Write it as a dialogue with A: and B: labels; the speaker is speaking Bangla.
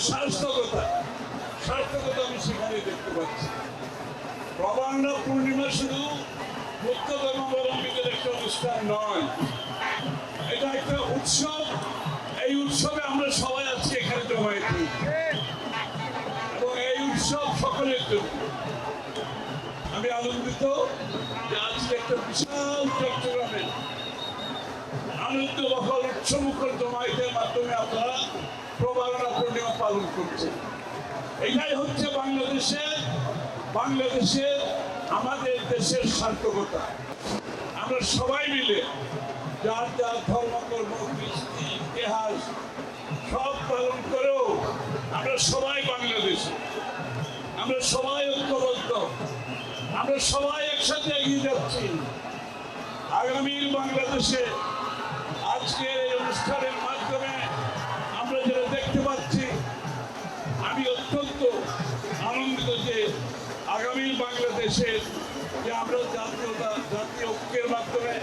A: সার্থকতা পূর্ণিমা শুধু মুক্ত ধর্মাবলম্বীদের একটা অনুষ্ঠান নয়। এটা একটা উৎসব। এই উৎসবে আমরা সবাই আছি এখানে জমায়েত। এবং এই উৎসব সকলের জন্য। আমি আনন্দিত যে আজকে একটা বিশাল চট্টগ্রামে আনন্দ বহল উৎসমুখর জমায়েতের মাধ্যমে আপনারা প্রবারণা পূর্ণিমা পালন করছেন এটাই হচ্ছে বাংলাদেশের বাংলাদেশের আমাদের দেশের সার্থকতা। আমরা সবাই মিলে যার যার ধর্মকর্ম কৃষ্টি, ইতিহাস সব পালন করেও আমরা সবাই বাংলাদেশি। আমরা সবাই ঐক্যবদ্ধ। আমরা সবাই একসাথে এগিয়ে যাচ্ছি। আগামীর বাংলাদেশে আজকের ছিল যে আগামী বাংলাদেশের যে আমরা জাতীয়তা জাতীয় ঐক্যের মাধ্যমে